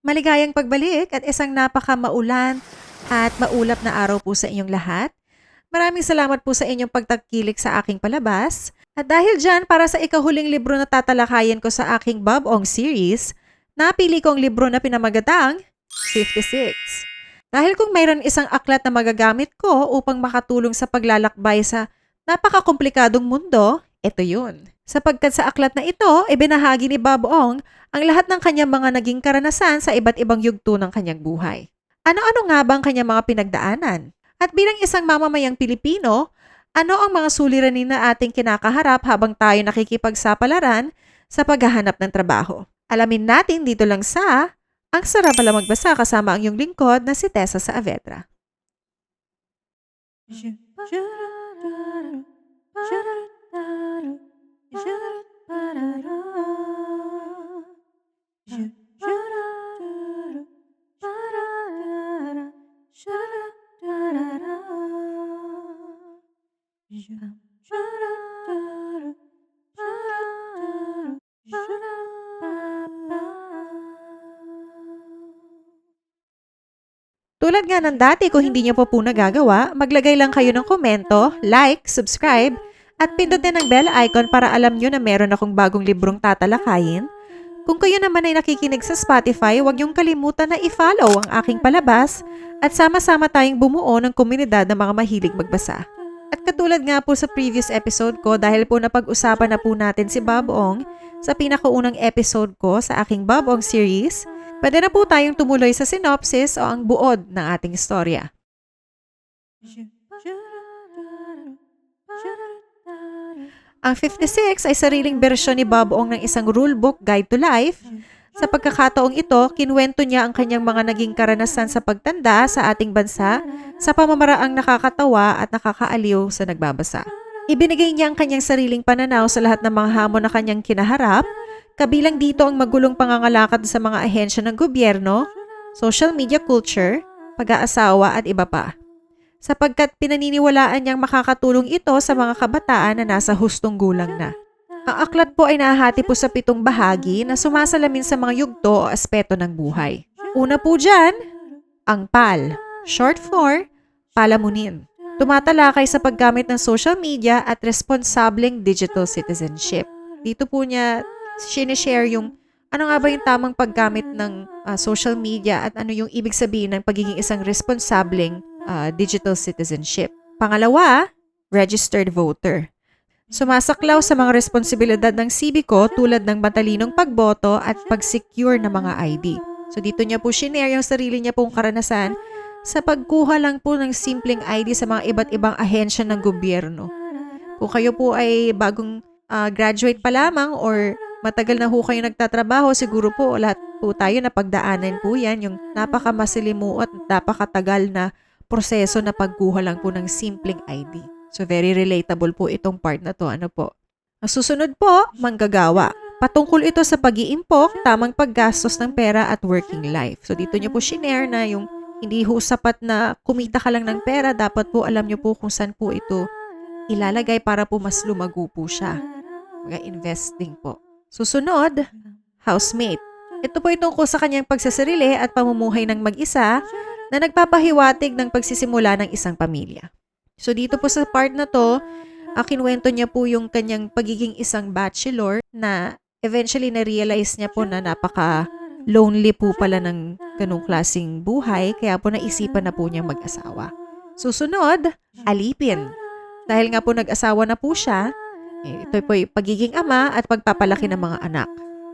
Maligayang pagbalik at isang napaka maulan at maulap na araw po sa inyong lahat. Maraming salamat po sa inyong pagtangkilik sa aking palabas. At dahil dyan, para sa ikahuling libro na tatalakayan ko sa aking Bob Ong series, napili ko ang libro na pinamagatang 56. Dahil kung mayroon isang aklat na magagamit ko upang makatulong sa paglalakbay sa napakakomplikadong mundo, ito yun. Sapagkat sa aklat na ito, ibinahagi ni Bob Ong ang lahat ng kanyang mga naging karanasan sa iba't ibang yugto ng kanyang buhay. Ano-ano nga ba ang kanyang mga pinagdaanan? At bilang isang mamamayang Pilipino, ano ang mga suliranin na ating kinakaharap habang tayo nakikipagsapalaran sa paghahanap ng trabaho? Alamin natin dito lang sa Ang Sarap Pala Magbasa kasama ang iyong lingkod na si Tessa Saavedra. Tulad nga ng dati kung hindi niyo pa po nagagawa, maglagay lang kayo ng komento, like, subscribe, at pindutin ang bell icon para alam niyo na meron akong bagong librong tatalakayin. Kung kayo naman ay nakikinig sa Spotify, huwag niyong kalimutan na i-follow ang aking palabas at sama-sama tayong bumuo ng komunidad ng mga mahilig magbasa. At katulad nga po sa previous episode ko dahil po napag-usapan na po natin si Bob Ong sa pinakaunang episode ko sa aking Bob Ong series, pwede na po tayong tumuloy sa synopsis o ang buod ng ating istorya. Ang 56 ay sariling bersyon ni Bob Ong ng isang rulebook guide to life. Sa pagkakataong ito, kinwento niya ang kanyang mga naging karanasan sa pagtanda sa ating bansa sa pamamaraang nakakatawa at nakakaaliw sa nagbabasa. Ibinigay niya ang kanyang sariling pananaw sa lahat ng mga hamon na kanyang kinaharap, kabilang dito ang magulong pangangalakad sa mga ahensya ng gobyerno, social media culture, pag-aasawa at iba pa sapagkat pinaniniwalaan niyang makakatulong ito sa mga kabataan na nasa hustong gulang na. Ang aklat po ay nahahati po sa pitong bahagi na sumasalamin sa mga yugto o aspeto ng buhay. Una po dyan, ang PAL, short for Palamunin. Tumatalakay sa paggamit ng social media at responsableng digital citizenship. Dito po niya sinishare yung ano nga ba yung tamang paggamit ng uh, social media at ano yung ibig sabihin ng pagiging isang responsableng uh, digital citizenship. Pangalawa, registered voter. Sumasaklaw sa mga responsibilidad ng sibiko tulad ng matalinong pagboto at pag-secure ng mga ID. So dito niya po shinare yung sarili niya pong karanasan sa pagkuha lang po ng simpleng ID sa mga iba't ibang ahensya ng gobyerno. Kung kayo po ay bagong uh, graduate pa lamang or matagal na ho kayo nagtatrabaho, siguro po lahat po tayo na pagdaanan po yan, yung napakamasilimu at napakatagal na proseso na pagkuha lang po ng simpleng ID. So very relatable po itong part na to. Ano po? Ang susunod po, manggagawa. Patungkol ito sa pag-iimpok, tamang paggastos ng pera at working life. So dito niyo po shinare na yung hindi ho sapat na kumita ka lang ng pera, dapat po alam niyo po kung saan po ito ilalagay para po mas lumago po siya. Mga investing po. Susunod, housemate. Ito po itong ko sa kanyang pagsasarili at pamumuhay ng mag-isa na nagpapahiwatig ng pagsisimula ng isang pamilya. So dito po sa part na to, uh, kinwento niya po yung kanyang pagiging isang bachelor na eventually na-realize niya po na napaka lonely po pala ng ganong klasing buhay kaya po naisipan na po niyang mag-asawa. Susunod, alipin. Dahil nga po nag-asawa na po siya, eh, ito po yung pagiging ama at pagpapalaki ng mga anak.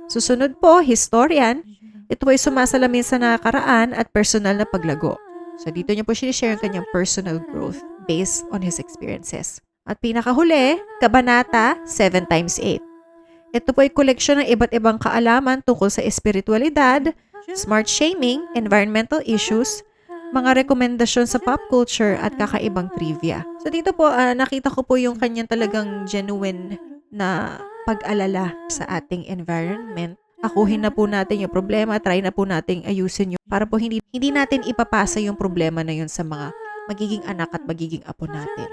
Susunod po, historian. Ito ay sumasalamin sa nakaraan at personal na paglago. So dito niya po sinishare ang kanyang personal growth based on his experiences. At pinakahuli, Kabanata 7 times 8. Ito po ay koleksyon ng iba't ibang kaalaman tungkol sa espiritualidad, smart shaming, environmental issues, mga rekomendasyon sa pop culture at kakaibang trivia. So dito po, uh, nakita ko po yung kanyang talagang genuine na pag-alala sa ating environment akuhin na po natin yung problema, try na po nating ayusin yun para po hindi, hindi natin ipapasa yung problema na yun sa mga magiging anak at magiging apo natin.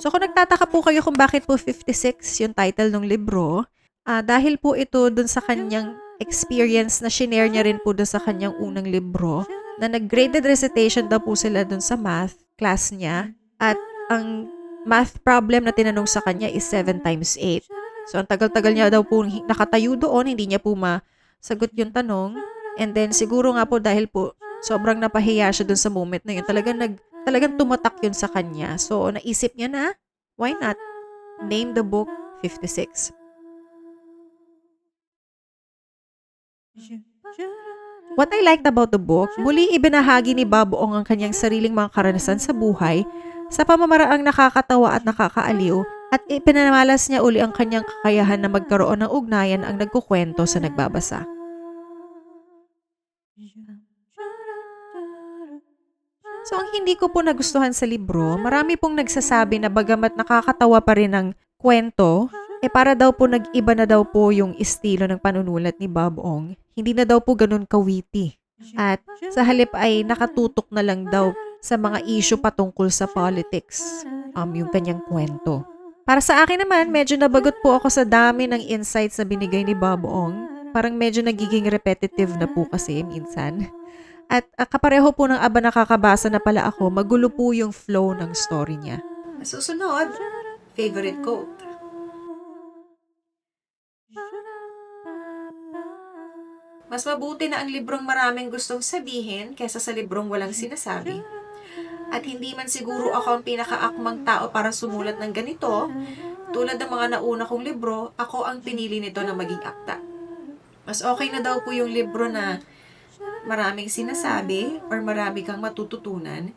So kung nagtataka po kayo kung bakit po 56 yung title ng libro, Ah, dahil po ito dun sa kanyang experience na shinare niya rin po dun sa kanyang unang libro na nag-graded recitation daw po sila dun sa math class niya at ang math problem na tinanong sa kanya is 7 times 8. So, ang tagal-tagal niya daw po nakatayo doon, hindi niya po masagot yung tanong. And then, siguro nga po dahil po sobrang napahiya siya dun sa moment na yun, talagang, nag, talagang tumatak yun sa kanya. So, naisip niya na, why not name the book 56? What I liked about the book, muli ibinahagi ni Bob Ong ang kanyang sariling mga karanasan sa buhay sa pamamaraang nakakatawa at nakakaaliw at ipinamalas niya uli ang kanyang kakayahan na magkaroon ng ugnayan ang nagkukwento sa nagbabasa. So ang hindi ko po nagustuhan sa libro, marami pong nagsasabi na bagamat nakakatawa pa rin ang kwento, eh para daw po nag-iba na daw po yung estilo ng panunulat ni Bob Ong. Hindi na daw po ganun kawiti. At sa halip ay nakatutok na lang daw sa mga issue patungkol sa politics um, yung kanyang kwento. Para sa akin naman, medyo nabagot po ako sa dami ng insights na binigay ni Bob Ong. Parang medyo nagiging repetitive na po kasi minsan. At uh, kapareho po ng aba nakakabasa na pala ako, magulo po yung flow ng story niya. Susunod, favorite quote. Mas mabuti na ang librong maraming gustong sabihin kaysa sa librong walang sinasabi. At hindi man siguro ako ang pinakaakmang tao para sumulat ng ganito, tulad ng mga nauna kong libro, ako ang pinili nito na maging akta. Mas okay na daw po yung libro na maraming sinasabi or marami kang matututunan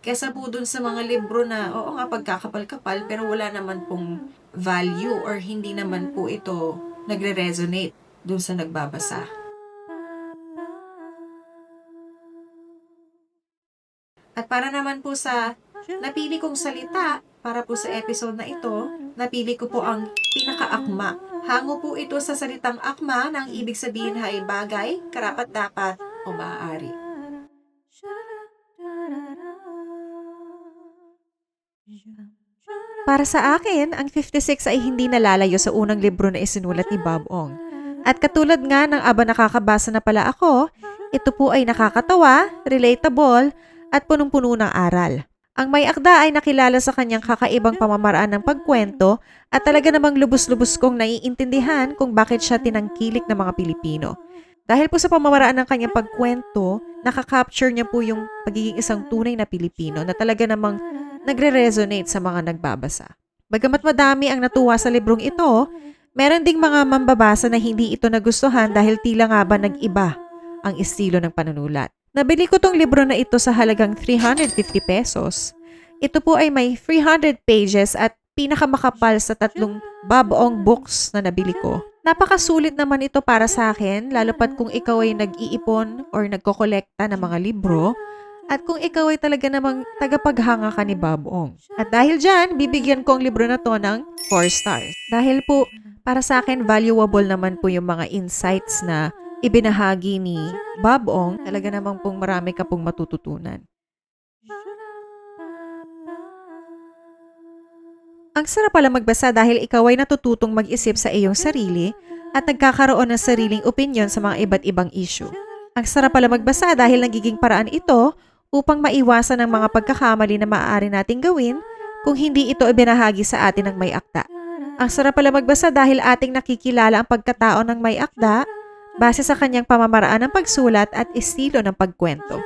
kesa po dun sa mga libro na oo nga pagkakapal-kapal pero wala naman pong value or hindi naman po ito nagre-resonate dun sa nagbabasa. Para naman po sa napili kong salita para po sa episode na ito, napili ko po ang pinakaakma. Hango po ito sa salitang akma na ang ibig sabihin ay bagay, karapat-dapat o maaari. Para sa akin, ang 56 ay hindi nalalayo sa unang libro na isinulat ni Bob Ong. At katulad nga ng aba nakakabasa na pala ako, ito po ay nakakatawa, relatable, at punong-puno ng aral. Ang may akda ay nakilala sa kanyang kakaibang pamamaraan ng pagkwento at talaga namang lubos-lubos kong naiintindihan kung bakit siya tinangkilik ng mga Pilipino. Dahil po sa pamamaraan ng kanyang pagkwento, nakaka-capture niya po yung pagiging isang tunay na Pilipino na talaga namang nagre-resonate sa mga nagbabasa. Bagamat madami ang natuwa sa librong ito, meron ding mga mambabasa na hindi ito nagustuhan dahil tila nga ba nag-iba ang estilo ng panunulat. Nabili ko tong libro na ito sa halagang 350 pesos. Ito po ay may 300 pages at pinakamakapal sa tatlong babaong books na nabili ko. Napakasulit naman ito para sa akin, lalo pat kung ikaw ay nag-iipon or nagkokolekta ng mga libro at kung ikaw ay talaga namang tagapaghanga ka ni Babong. At dahil dyan, bibigyan ko ang libro na to ng 4 stars. Dahil po, para sa akin, valuable naman po yung mga insights na ibinahagi ni Bob Ong, talaga namang pong marami ka pong matututunan. Ang sarap pala magbasa dahil ikaw ay natututong mag-isip sa iyong sarili at nagkakaroon ng sariling opinion sa mga iba't ibang issue. Ang sarap pala magbasa dahil nagiging paraan ito upang maiwasan ang mga pagkakamali na maaari nating gawin kung hindi ito ibinahagi sa atin ng may akda. Ang sarap pala magbasa dahil ating nakikilala ang pagkatao ng may akda base sa kanyang pamamaraan ng pagsulat at estilo ng pagkwento.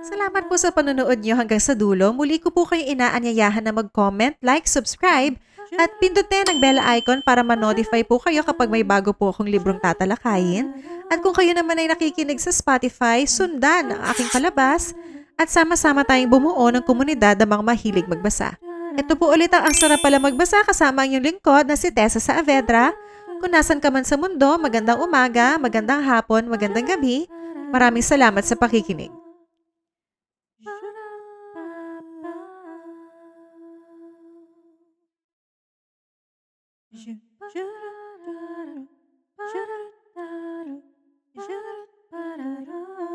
Salamat po sa panonood nyo hanggang sa dulo. Muli ko po kayo inaanyayahan na mag-comment, like, subscribe, at pindutin ang bell icon para ma-notify po kayo kapag may bago po akong librong tatalakayin. At kung kayo naman ay nakikinig sa Spotify, sundan ang aking palabas at sama-sama tayong bumuo ng komunidad ng mga mahilig magbasa. Ito po ulit ang ang sarap pala magbasa kasama ang iyong lingkod na si Tessa Saavedra. Kung nasan ka man sa mundo, magandang umaga, magandang hapon, magandang gabi. Maraming salamat sa pakikinig. Je, je, je, je, je, je, je,